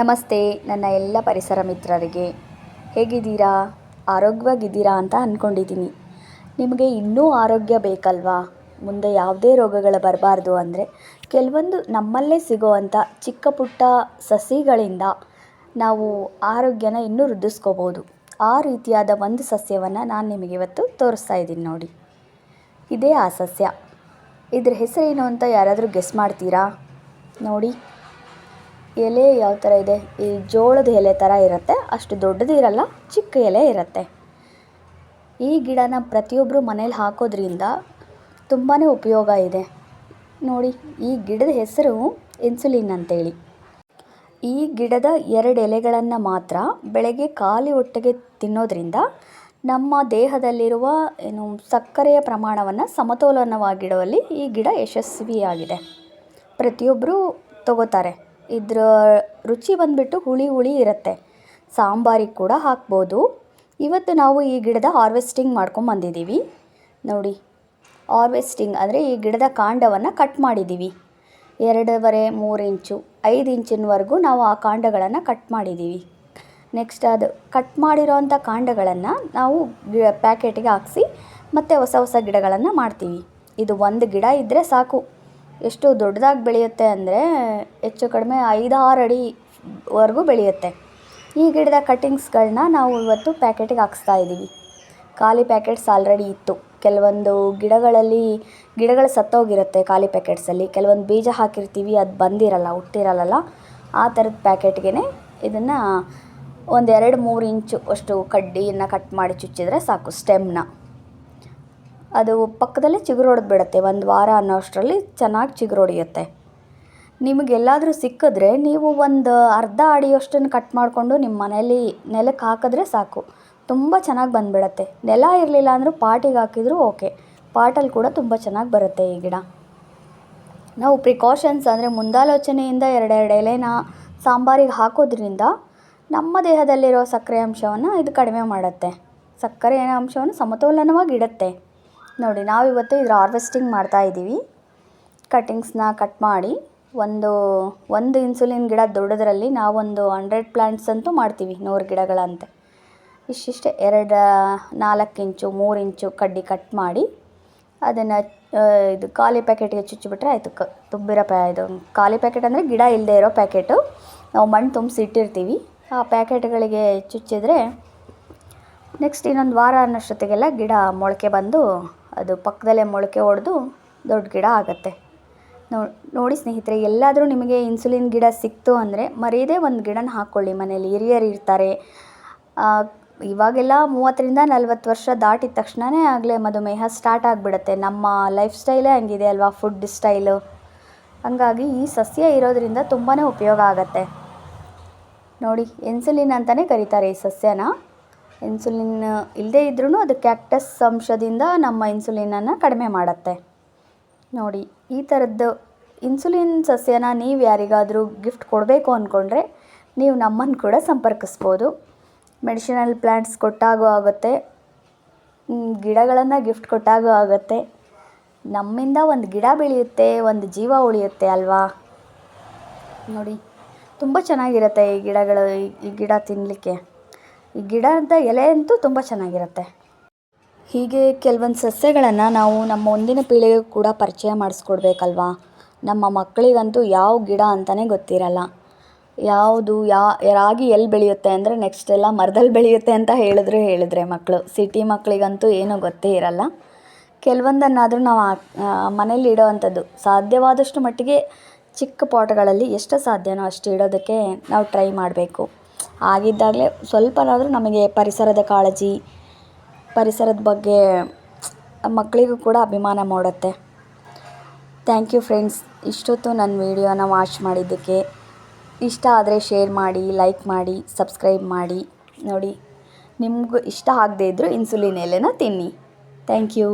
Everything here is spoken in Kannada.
ನಮಸ್ತೆ, ನನ್ನ ಎಲ್ಲ ಪರಿಸರ ಮಿತ್ರರಿಗೆ. ಹೇಗಿದ್ದೀರಾ? ಆರೋಗ್ಯವಾಗಿದ್ದೀರಾ ಅಂತ ಅಂದ್ಕೊಂಡಿದ್ದೀನಿ ನಿಮಗೆ ಇನ್ನೂ ಆರೋಗ್ಯ ಬೇಕಲ್ವಾ? ಮುಂದೆ ಯಾವುದೇ ರೋಗಗಳು ಬರಬಾರ್ದು ಅಂದರೆ ಕೆಲವೊಂದು ನಮ್ಮಲ್ಲೇ ಸಿಗೋವಂಥ ಚಿಕ್ಕ ಪುಟ್ಟ ಸಸಿಗಳಿಂದ ನಾವು ಆರೋಗ್ಯನ ಇನ್ನೂ ವೃದ್ಧಿಸ್ಕೋಬೋದು. ಆ ರೀತಿಯಾದ ಒಂದು ಸಸ್ಯವನ್ನು ನಾನು ನಿಮಗೆ ಇವತ್ತು ತೋರಿಸ್ತಾ ಇದ್ದೀನಿ ನೋಡಿ. ಇದೇ ಆ ಸಸ್ಯ. ಇದ್ರ ಹೆಸರೇನು ಅಂತ ಯಾರಾದರೂ ಗೆಸ್ ಮಾಡ್ತೀರಾ? ನೋಡಿ. ಎಲೆ ಯಾವ ಥರ ಇದೆ? ಈ ಜೋಳದ ಎಲೆ ಥರ ಇರುತ್ತೆ, ಅಷ್ಟು ದೊಡ್ಡದು ಇರಲ್ಲ, ಚಿಕ್ಕ ಎಲೆ ಇರುತ್ತೆ. ಈ ಗಿಡನ ಪ್ರತಿಯೊಬ್ಬರು ಮನೇಲಿ ಹಾಕೋದ್ರಿಂದ ತುಂಬಾ ಉಪಯೋಗ ಇದೆ. ನೋಡಿ, ಈ ಗಿಡದ ಹೆಸರು ಇನ್ಸುಲಿನ್ ಅಂತೇಳಿ. ಈ ಗಿಡದ ಎರಡು ಎಲೆಗಳನ್ನು ಮಾತ್ರ ಬೆಳಗ್ಗೆ ಖಾಲಿ ಹೊಟ್ಟೆಗೆ ತಿನ್ನೋದ್ರಿಂದ ನಮ್ಮ ದೇಹದಲ್ಲಿರುವ ಏನು ಸಕ್ಕರೆಯ ಪ್ರಮಾಣವನ್ನು ಸಮತೋಲನವಾಗಿಡುವಲ್ಲಿ ಈ ಗಿಡ ಯಶಸ್ವಿಯಾಗಿದೆ. ಪ್ರತಿಯೊಬ್ಬರು ತಗೋತಾರೆ. ಇದರ ರುಚಿ ಬಂದುಬಿಟ್ಟು ಹುಳಿ ಹುಳಿ ಇರುತ್ತೆ. ಸಾಂಬಾರಿಗೆ ಕೂಡ ಹಾಕ್ಬೋದು. ಇವತ್ತು ನಾವು ಈ ಗಿಡದ ಹಾರ್ವೆಸ್ಟಿಂಗ್ ಮಾಡ್ಕೊಂಬಂದಿದ್ದೀವಿ ನೋಡಿ, ಹಾರ್ವೆಸ್ಟಿಂಗ್ ಅಂದರೆ ಈ ಗಿಡದ ಕಾಂಡವನ್ನು ಕಟ್ ಮಾಡಿದ್ದೀವಿ. ಎರಡೂವರೆ, ಮೂರು ಇಂಚು, ಐದು ಇಂಚಿನವರೆಗೂ ನಾವು ಆ ಕಾಂಡಗಳನ್ನು ಕಟ್ ಮಾಡಿದ್ದೀವಿ. ನೆಕ್ಸ್ಟ್ ಅದು ಕಟ್ ಮಾಡಿರೋವಂಥ ಕಾಂಡಗಳನ್ನು ನಾವು ಪ್ಯಾಕೆಟಿಗೆ ಹಾಕ್ಸಿ ಮತ್ತೆ ಹೊಸ ಹೊಸ ಗಿಡಗಳನ್ನು ಮಾಡ್ತೀವಿ. ಇದು ಒಂದು ಗಿಡ ಇದ್ದರೆ ಸಾಕು. ಎಷ್ಟು ದೊಡ್ಡದಾಗಿ ಬೆಳೆಯುತ್ತೆ ಅಂದರೆ ಹೆಚ್ಚು ಕಡಿಮೆ ಐದಾರು ಅಡಿವರೆಗೂ ಬೆಳೆಯುತ್ತೆ. ಈ ಗಿಡದ ಕಟ್ಟಿಂಗ್ಸ್ಗಳನ್ನ ನಾವು ಇವತ್ತು ಪ್ಯಾಕೆಟಿಗೆ ಹಾಕಿಸ್ತಾ ಇದ್ದೀವಿ. ಖಾಲಿ ಪ್ಯಾಕೆಟ್ಸ್ ಆಲ್ರೆಡಿ ಇತ್ತು. ಕೆಲವೊಂದು ಗಿಡಗಳಲ್ಲಿ ಗಿಡಗಳು ಸತ್ತೋಗಿರುತ್ತೆ ಖಾಲಿ ಪ್ಯಾಕೆಟ್ಸಲ್ಲಿ. ಕೆಲವೊಂದು ಬೀಜ ಹಾಕಿರ್ತೀವಿ, ಅದು ಬಂದಿರಲ್ಲ ಹುಟ್ಟಿರಲ್ಲ ಆ ಥರದ ಪ್ಯಾಕೆಟ್ಗೆ ಇದನ್ನು ಒಂದು ಎರಡು ಮೂರು ಇಂಚು ಅಷ್ಟು ಕಡ್ಡಿಯನ್ನು ಕಟ್ ಮಾಡಿ ಚುಚ್ಚಿದ್ರೆ ಸಾಕು, ಸ್ಟೆಮ್ನ. ಅದು ಪಕ್ಕದಲ್ಲೇ ಚಿಗುರು ಹೊಡೆದು ಬಿಡುತ್ತೆ. ಒಂದು ವಾರ ಅನ್ನೋಷ್ಟರಲ್ಲಿ ಚೆನ್ನಾಗಿ ಚಿಗುರೊಡೆಯುತ್ತೆ. ನಿಮಗೆಲ್ಲಾದರೂ ಸಿಕ್ಕಿದ್ರೆ ನೀವು ಒಂದು ಅರ್ಧ ಅಡಿಯಷ್ಟನ್ನು ಕಟ್ ಮಾಡಿಕೊಂಡು ನಿಮ್ಮ ಮನೇಲಿ ನೆಲಕ್ಕೆ ಹಾಕಿದ್ರೆ ಸಾಕು. ತುಂಬ ಚೆನ್ನಾಗಿ ಬಂದುಬಿಡತ್ತೆ. ನೆಲ ಇರಲಿಲ್ಲ ಅಂದರೂ ಪಾಟಿಗೆ ಹಾಕಿದರೂ ಓಕೆ. ಪಾಟಲ್ಲಿ ಕೂಡ ತುಂಬ ಚೆನ್ನಾಗಿ ಬರುತ್ತೆ ಈ ಗಿಡ. ನಾವು ಪ್ರಿಕಾಷನ್ಸ್ ಅಂದರೆ ಮುಂದಾಲೋಚನೆಯಿಂದ ಎರಡೆರಡು ಎಲೆನ ಸಾಂಬಾರಿಗೆ ಹಾಕೋದ್ರಿಂದ ನಮ್ಮ ದೇಹದಲ್ಲಿರೋ ಸಕ್ಕರೆ ಅಂಶವನ್ನು ಇದು ಕಡಿಮೆ ಮಾಡುತ್ತೆ. ಸಕ್ಕರೆ ಅಂಶವನ್ನು ಸಮತೋಲನವಾಗಿ ಇಡುತ್ತೆ. ನೋಡಿ ನಾವು ಇವತ್ತು ಇದರ ಹಾರ್ವೆಸ್ಟಿಂಗ್ ಮಾಡ್ತಾ ಇದ್ದೀವಿ. ಕಟ್ಟಿಂಗ್ಸ್ನ ಕಟ್ ಮಾಡಿ, ಒಂದು ಒಂದು ಇನ್ಸುಲಿನ್ ಗಿಡ ದೊಡ್ಡದರಲ್ಲಿ ನಾವೊಂದು ಹಂಡ್ರೆಡ್ ಪ್ಲ್ಯಾಂಟ್ಸ್ ಅಂತೂ ಮಾಡ್ತೀವಿ, ನೂರು ಗಿಡಗಳಂತೆ. ಇಷ್ಟಿಷ್ಟೇ, ಎರಡು, ನಾಲ್ಕು ಇಂಚು, ಮೂರು ಇಂಚು ಕಡ್ಡಿ ಕಟ್ ಮಾಡಿ, ಅದನ್ನು ಇದು ಖಾಲಿ ಪ್ಯಾಕೆಟ್ಗೆ ಚುಚ್ಚಿಬಿಟ್ರೆ ಆಯಿತು. ಕ, ತುಂಬಿರೋ ಪ್ಯಾ, ಇದು ಖಾಲಿ ಪ್ಯಾಕೆಟ್ ಅಂದರೆ ಗಿಡ ಇಲ್ಲದೆ ಇರೋ ಪ್ಯಾಕೆಟು ನಾವು ಮಣ್ಣು ತುಂಬಿಸಿ ಇಟ್ಟಿರ್ತೀವಿ. ಆ ಪ್ಯಾಕೆಟ್ಗಳಿಗೆ ಚುಚ್ಚಿದ್ರೆ ನೆಕ್ಸ್ಟ್ ಇನ್ನೊಂದು ವಾರ ಅನ್ನೋಷ್ಟೊತ್ತಿಗೆಲ್ಲ ಗಿಡ ಮೊಳಕೆ ಬಂದು ಅದು ಪಕ್ಕದಲ್ಲೇ ಮೊಳಕೆ ಹೊಡೆದು ದೊಡ್ಡ ಗಿಡ ಆಗುತ್ತೆ. ನೋಡಿ ಸ್ನೇಹಿತರೆ, ಎಲ್ಲಾದರೂ ನಿಮಗೆ ಇನ್ಸುಲಿನ್ ಗಿಡ ಸಿಕ್ತು ಅಂದರೆ ಮರೀದೇ ಒಂದು ಗಿಡನ ಹಾಕ್ಕೊಳ್ಳಿ ಮನೇಲಿ ಹಿರಿಯರು ಇರ್ತಾರೆ. ಇವಾಗೆಲ್ಲ ಮೂವತ್ತರಿಂದ ನಲ್ವತ್ತು ವರ್ಷ ದಾಟಿದ ತಕ್ಷಣವೇ ಆಗಲೇ ಮಧುಮೇಹ ಸ್ಟಾರ್ಟ್ ಆಗಿಬಿಡುತ್ತೆ. ನಮ್ಮ ಲೈಫ್ ಸ್ಟೈಲೇ ಹಂಗಿದೆ ಅಲ್ವಾ, ಫುಡ್ ಸ್ಟೈಲು. ಹಂಗಾಗಿ ಈ ಸಸ್ಯ ಇರೋದರಿಂದ ತುಂಬಾ ಉಪಯೋಗ ಆಗುತ್ತೆ. ನೋಡಿ, ಇನ್ಸುಲಿನ್ ಅಂತಲೇ ಕರೀತಾರೆ ಈ ಸಸ್ಯನ. ಇನ್ಸುಲಿನ್ ಇಲ್ಲದೇ ಇದ್ರೂ ಅದು ಕ್ಯಾಕ್ಟಸ್ ಅಂಶದಿಂದ ನಮ್ಮ ಇನ್ಸುಲಿನನ್ನು ಕಡಿಮೆ ಮಾಡುತ್ತೆ. ನೋಡಿ, ಈ ಥರದ್ದು ಇನ್ಸುಲಿನ್ ಸಸ್ಯನ ನೀವು ಯಾರಿಗಾದರೂ ಗಿಫ್ಟ್ ಕೊಡಬೇಕು ಅಂದ್ಕೊಂಡ್ರೆ ನೀವು ನಮ್ಮನ್ನು ಕೂಡ ಸಂಪರ್ಕಿಸ್ಬೋದು. ಮೆಡಿಷನಲ್ ಪ್ಲ್ಯಾಂಟ್ಸ್ ಕೊಟ್ಟಾಗೂ ಆಗುತ್ತೆ. ಗಿಡಗಳನ್ನು ಗಿಫ್ಟ್ ಕೊಟ್ಟಾಗೂ ಆಗುತ್ತೆ. ನಮ್ಮಿಂದ ಒಂದು ಗಿಡ ಬೆಳೆಯುತ್ತೆ, ಒಂದು ಜೀವ ಉಳಿಯುತ್ತೆ ಅಲ್ವಾ? ನೋಡಿ, ತುಂಬ ಚೆನ್ನಾಗಿರುತ್ತೆ ಈ ಗಿಡಗಳು, ಈ ಗಿಡ ತಿನ್ನಲಿಕ್ಕೆ ಈ ಗಿಡದ ಎಲೆ ಅಂತೂ ತುಂಬ ಚೆನ್ನಾಗಿರುತ್ತೆ. ಹೀಗೆ ಕೆಲವೊಂದು ಸಸ್ಯಗಳನ್ನು ನಾವು ನಮ್ಮ ಮುಂದಿನ ಪೀಳಿಗೆಗೂ ಕೂಡ ಪರಿಚಯ ಮಾಡಿಸ್ಕೊಡ್ಬೇಕಲ್ವಾ? ನಮ್ಮ ಮಕ್ಕಳಿಗಂತೂ ಯಾವ ಗಿಡ ಅಂತಲೇ ಗೊತ್ತಿರಲ್ಲ. ಯಾವುದು ಯಾ, ರಾಗಿ ಎಲ್ಲಿ ಬೆಳೆಯುತ್ತೆ ಅಂದರೆ ನೆಕ್ಸ್ಟ್ ಎಲ್ಲ ಮರದಲ್ಲಿ ಬೆಳೆಯುತ್ತೆ ಅಂತ ಹೇಳಿದ್ರು ಹೇಳಿದ್ರೆ ಮಕ್ಕಳು ಸಿಟಿ ಮಕ್ಕಳಿಗಂತೂ ಏನೂ ಗೊತ್ತೇ ಇರಲ್ಲ. ಕೆಲವೊಂದನ್ನಾದರೂ ನಾವು ಮನೇಲಿ ಇಡೋ ಅಂಥದ್ದು ಸಾಧ್ಯವಾದಷ್ಟು ಮಟ್ಟಿಗೆ ಚಿಕ್ಕ ಪಾಟ್ಗಳಲ್ಲಿ ಎಷ್ಟು ಸಾಧ್ಯನೋ ಅಷ್ಟು ಇಡೋದಕ್ಕೆ ನಾವು ಟ್ರೈ ಮಾಡಬೇಕು. ಆಗಿದ್ದಾಗಲೇ ಸ್ವಲ್ಪನಾದರೂ ನಮಗೆ ಪರಿಸರದ ಕಾಳಜಿ, ಪರಿಸರದ ಬಗ್ಗೆ ಮಕ್ಕಳಿಗೂ ಕೂಡ ಅಭಿಮಾನ ಮೂಡುತ್ತೆ. Thank you friends. ಇಷ್ಟೊತ್ತು ನನ್ನ ವೀಡಿಯೋನ ವಾಚ್ ಮಾಡಿದ್ದಕ್ಕೆ ಇಷ್ಟ ಆದರೆ ಶೇರ್ ಮಾಡಿ, ಲೈಕ್ ಮಾಡಿ, ಸಬ್ಸ್ಕ್ರೈಬ್ ಮಾಡಿ. ನೋಡಿ, ನಿಮಗೂ ಇಷ್ಟ ಆಗದೇ ಇದ್ದರೂ ಇನ್ಸುಲಿನ್ ಎಲೆನ ತಿನ್ನಿ. Thank you.